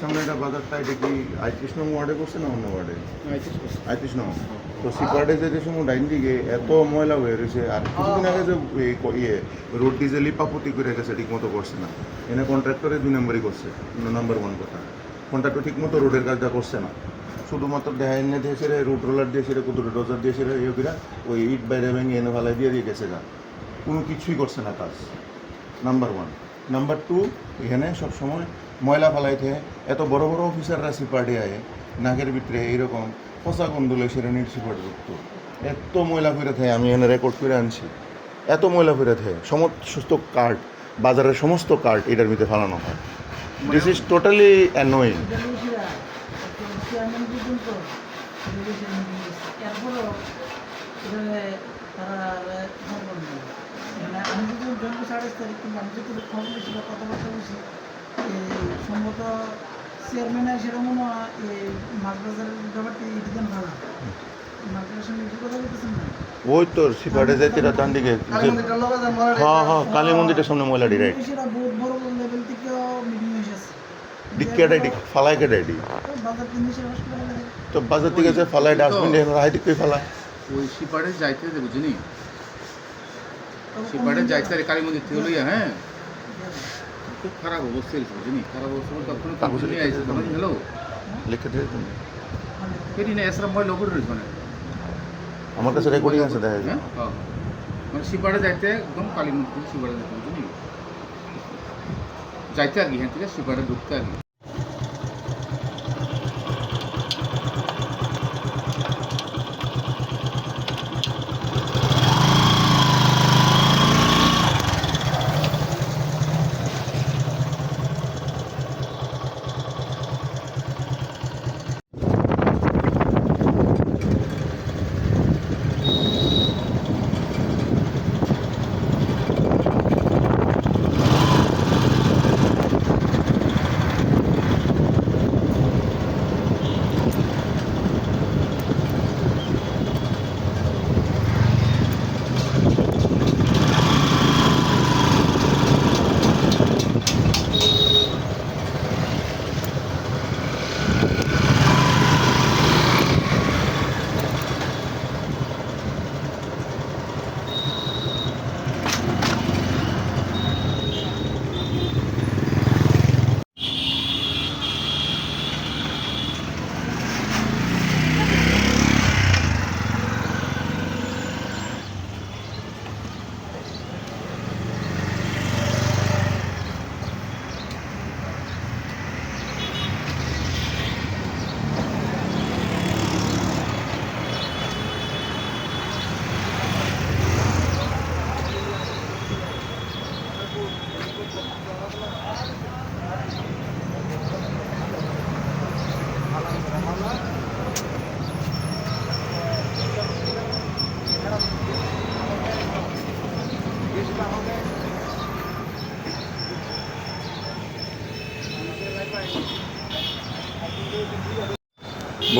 সামনে একটা বাজারটা এটা কি ওয়ার্ডে করছে না অন্য ওয়ার্ডে? আই কৃষ্ণ তো সিপাটে যে যে সময় ডাইন দিকে এত ময়লা হয়ে রয়েছে আর কিছুদিন আগে যে ইয়ে রোড লিপাপতি করে গেছে ঠিক মতো করছে না। এনে কন্ট্রাক্টরে দুই নম্বরই করছে নাম্বার ওয়ান কথা। কন্ট্রাক্টর ঠিক মতো রোডের কাজটা করছে না। শুধুমাত্র দেখা এনে দিয়ে সেরে রোড রোলার দিয়ে সেরে কত ডোজার দিয়ে সেরে ইয়ে ওই ইট বাইরে ভেঙে এনে ভালাই দিয়ে দিয়ে গেছে গা। কোনো কিছুই করছে না কাজ। নাম্বার ওয়ান নাম্বার টু এখানে সব সময় ময়লা ফালাইতে এত বড় বড় অফিসাররা সিপার্টে আয় নাকের ভিতরে এইরকম পচা গন্ডলে সেরেনির সিপার্ট ঢুকতো এত ময়লা ফিরে থাকে, আমি এখানে রেকর্ড করে আনছি। এত ময়লা ফিরে থাকে, সমস্ত কার্ড বাজারের সমস্ত কার্ড এটার ভিতরে ফালানো হয়। দিস ইজ টোটালি অ্যানোয়িং তারা আমি যদি জন্ম সাড়ে তারিখ কিন্তু আমি যদি খবর বলছি বা কথাবার্তা বলছি সম্ভবত চেয়ারম্যান সেরকম মনে হয় এই মাছ বাজারের ব্যাপারটি এদিকে ভালো মাছ বাজারের সঙ্গে কি কথা বলতেছেন না ওই তো যাইতে ডান দিকে হ্যাঁ হ্যাঁ কালী মন্দিরের সামনে সেটা ফালাই তো বাজার থেকে যে ফালাই ডাস্টবিন দিকে ফালায় ওই সিপাড়ে যাইতে বুঝিনি যাইতে হবে কালী মন্দির থেকে লইয়া হ্যাঁ? খুব খারাপ অবস্থা হয়েছে বুঝিনি খারাপ অবস্থা তখন কাগজ নিয়ে আইসে তখন হ্যালো লিখে দিয়ে দিন। কেটি না এসরা মই লগর রয়েছে মানে। আমার কাছে রেকর্ডিং আছে দেখা যায়। হ্যাঁ। মানে সিপাড়ে যাইতে একদম কালী মন্দির সিপাড়ে যাইতে বুঝিনি যাইতে আর কি হ্যাঁ থেকে সিপাড়ে ঢুকতে আর কি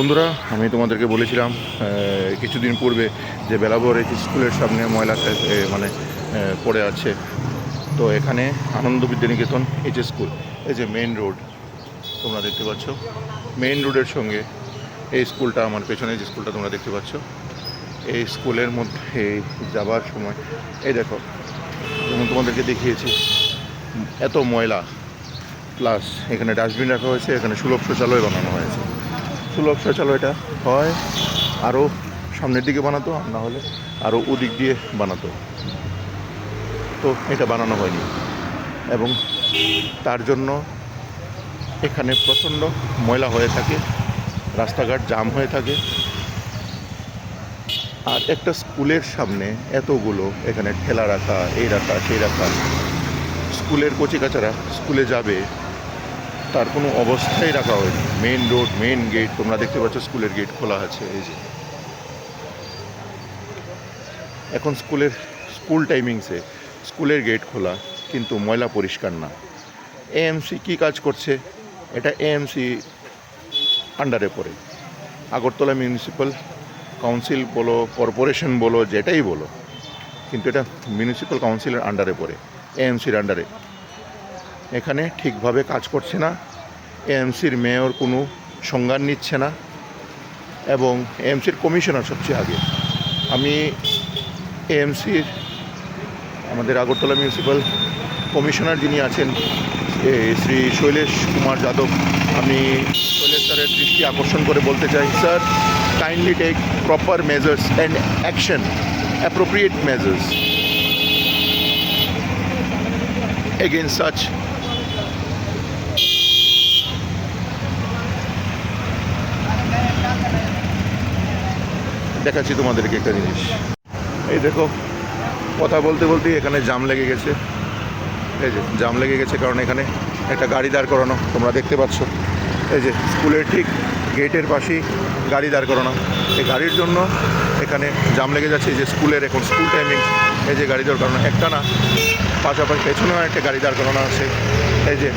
বন্ধুরা আমি তোমাদেরকে বলেছিলাম কিছুদিন পূর্বে যে বেলাবর স্কুলের সামনে ময়লাটা এ, মানে পড়ে আছে। তো এখানে আনন্দ বিদ্যানিকেতন এই যে স্কুল এই যে মেইন রোড তোমরা দেখতে পাচ্ছ। মেইন রোডের সঙ্গে এই স্কুলটা আমার পেছনে যে স্কুলটা তোমরা দেখতে পাচ্ছ এই স্কুলের মধ্যে যাবার সময় এই দেখো যেমন তোমাদেরকে দেখিয়েছি এত ময়লা প্লাস এখানে ডাস্টবিন রাখা হয়েছে এখানে সুলভ শৌচালয় বানানো হয়েছে। সুলভ এটা। হয়। আরও সামনের দিকে বানাতো আর না হলে আরও ওদিক দিয়ে বানাতো। তো এটা বানানো হয়নি। এবং তার জন্য এখানে প্রচণ্ড ময়লা হয়ে থাকে, রাস্তাঘাট জাম হয়ে থাকে। আর একটা স্কুলের সামনে এতগুলো এখানে ঠেলা রাখা, এই রাখা, সেই রাখা। স্কুলের কচিকাচারা স্কুলে যাবে তার কোনো অবস্থাই রাখা হয়নি। মেন রোড মেন গেট তোমরা দেখতে পাচ্ছ স্কুলের গেট খোলা আছে, এই যে। এখন স্কুলের, স্কুল টাইমিংসে স্কুলের গেট খোলা, কিন্তু ময়লা পরিষ্কার না। এএমসি কি কাজ করছে? এটা এএমসি আন্ডারে পড়ে। আগরতলা মিউনিসিপ্যাল কাউন্সিল বলো কর্পোরেশন বলো, যেটাই বলো, কিন্তু এটা মিউনিসিপ্যাল কাউন্সিলের আন্ডারে পড়ে এএমসির আন্ডারে এখানে ঠিকভাবে কাজ করছে না। এএমসির মেয়র কোনো সংজ্ঞান নিচ্ছে না এবং এএমসির কমিশনার সবচেয়ে আগে। আমি এএমসির আমাদের আগরতলা মিউনিসিপ্যাল কমিশনার যিনি আছেন শ্রী শৈলেশ কুমার যাদব, আমি শৈলেশ স্যারের দৃষ্টি আকর্ষণ করে বলতে চাই, sir kindly take proper measures and action appropriate measures against such দেখাচ্ছি তোমাদেরকে একটা জিনিস। এই দেখো, কথা বলতে বলতে এখানে জাম লেগে গেছে। এই যে জাম লেগে গেছে কারণ এখানে একটা গাড়ি দাঁড় করানো, তোমরা দেখতে পাচ্ছ। এই যে, স্কুলের ঠিক গেটের পাশেই গাড়ি দাঁড় করানো। এই গাড়ির জন্য এখানে জাম লেগে যাচ্ছে। এই যে, স্কুলের এখন স্কুল টাইমিং। এই যে, গাড়ি দাঁড় করানো একটা না, পাশাপাশি পেছনেও একটা গাড়ি দাঁড় করানো আছে। এই যে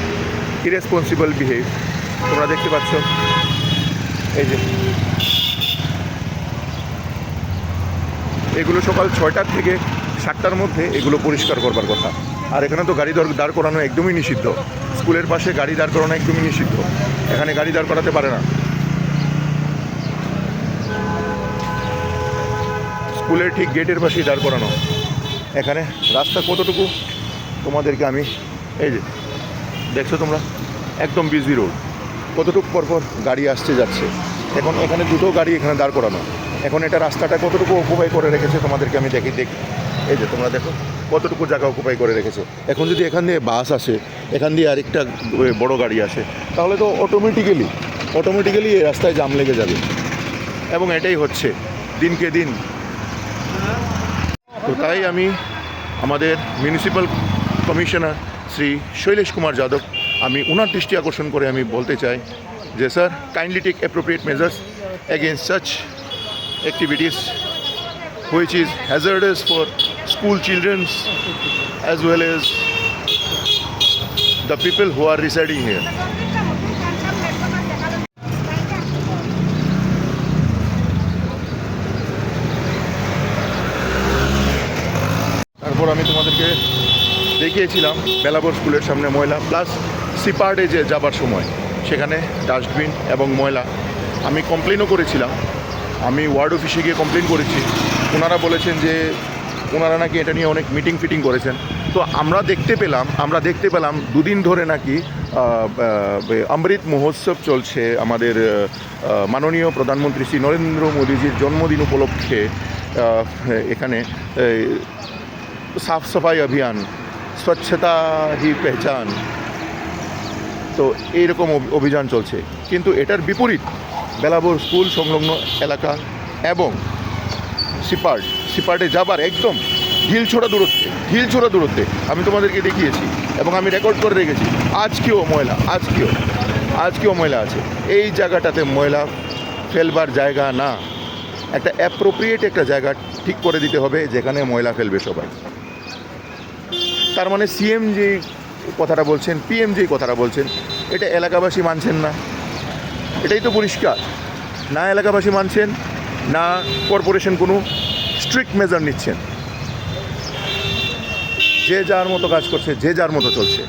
ইরেসপন্সিবল বিহেভ তোমরা দেখতে পাচ্ছ। এই যে এগুলো সকাল ছয়টার থেকে সাতটার মধ্যে এগুলো পরিষ্কার করবার কথা। আর এখানে তো গাড়ি দাঁড় করানো একদমই নিষিদ্ধ। স্কুলের পাশে গাড়ি দাঁড় করানো একদমই নিষিদ্ধ। এখানে গাড়ি দাঁড় করাতে পারে না। স্কুলের ঠিক গেটের পাশেই দাঁড় করানো। এখানে রাস্তা কতটুকু? তোমাদেরকে আমি এই যে, দেখছ তোমরা? একদম বিজি রোড। কতটুকু পরপর গাড়ি আসছে যাচ্ছে। এখন এখানে দুটো গাড়ি এখানে দাঁড় করানো। এখন এটা রাস্তাটা কতটুকু অকুপাই করে রেখেছে তোমাদেরকে আমি দেখি দেখি। এই যে তোমরা দেখো, কতটুকু জায়গা অকুপাই করে রেখেছে। এখন যদি এখান দিয়ে বাস আসে, এখান দিয়ে আরেকটা বড় গাড়ি আসে, তাহলে তো অটোমেটিক্যালি অটোমেটিক্যালি এই রাস্তায় জাম লেগে যাবে। এবং এটাই হচ্ছে, দিনকে দিন। তো তাই আমি আমাদের মিউনিসিপ্যাল কমিশনার শ্রী শৈলেশ কুমার যাদব, আমি ওনার দৃষ্টি আকর্ষণ করে আমি বলতে চাই যে sir kindly take appropriate measures against such activities which is hazardous for school childrens as well as the people who are residing here তারপর আমি তোমাদেরকে দেখিয়েছিলাম বেলাবর স্কুলের সামনে ময়লা প্লাস সিপার্ডে যে যাবার সময়, সেখানে ডাস্টবিন এবং ময়লা আমি কমপ্লেনও করেছিলাম। আমি ওয়ার্ড অফিসে গিয়ে কমপ্লেন করেছি। ওনারা বলেছেন যে ওনারা নাকি এটা নিয়ে অনেক মিটিং ফিটিং করেছেন। তো আমরা দেখতে পেলাম, আমরা দেখতে পেলাম দুদিন ধরে নাকি অমৃত মহোৎসব চলছে আমাদের মাননীয় প্রধানমন্ত্রী শ্রী নরেন্দ্র মোদীজির জন্মদিন উপলক্ষে এখানে সাফ সাফাই অভিযান, স্বচ্ছতা হি পেহচান। তো এইরকম অভি- অভিযান চলছে। কিন্তু এটার বিপরীত বেলাবর স্কুল সংলগ্ন এলাকা এবং সিপার্ট সিপার্টে যাবার একদম ঢিল ছোড়া দূরত্বে ঢিল ছোড়া দূরত্বে আমি তোমাদেরকে দেখিয়েছি এবং আমি রেকর্ড করে রেখেছি। আজকেও ময়লা, আজকেও আজকেও ময়লা আছে। এই জায়গাটাতে ময়লা ফেলবার জায়গা না। একটা অ্যাপ্রোপ্রিয়েট একটা জায়গা ঠিক করে দিতে হবে যেখানে ময়লা ফেলবে সবাই। তার মানে সিএম যে কথাটা বলছেন পিএম যে কথাটা বলছেন। এটা এলাকাবাসী মানছেন না। এটাই তো পরিষ্কার। না এলাকাবাসী মানছেন, না কর্পোরেশন কোনো স্ট্রিক্ট মেজার নিচ্ছেন। যে যার মতো কাজ করছে, যে যার মতো চলছে।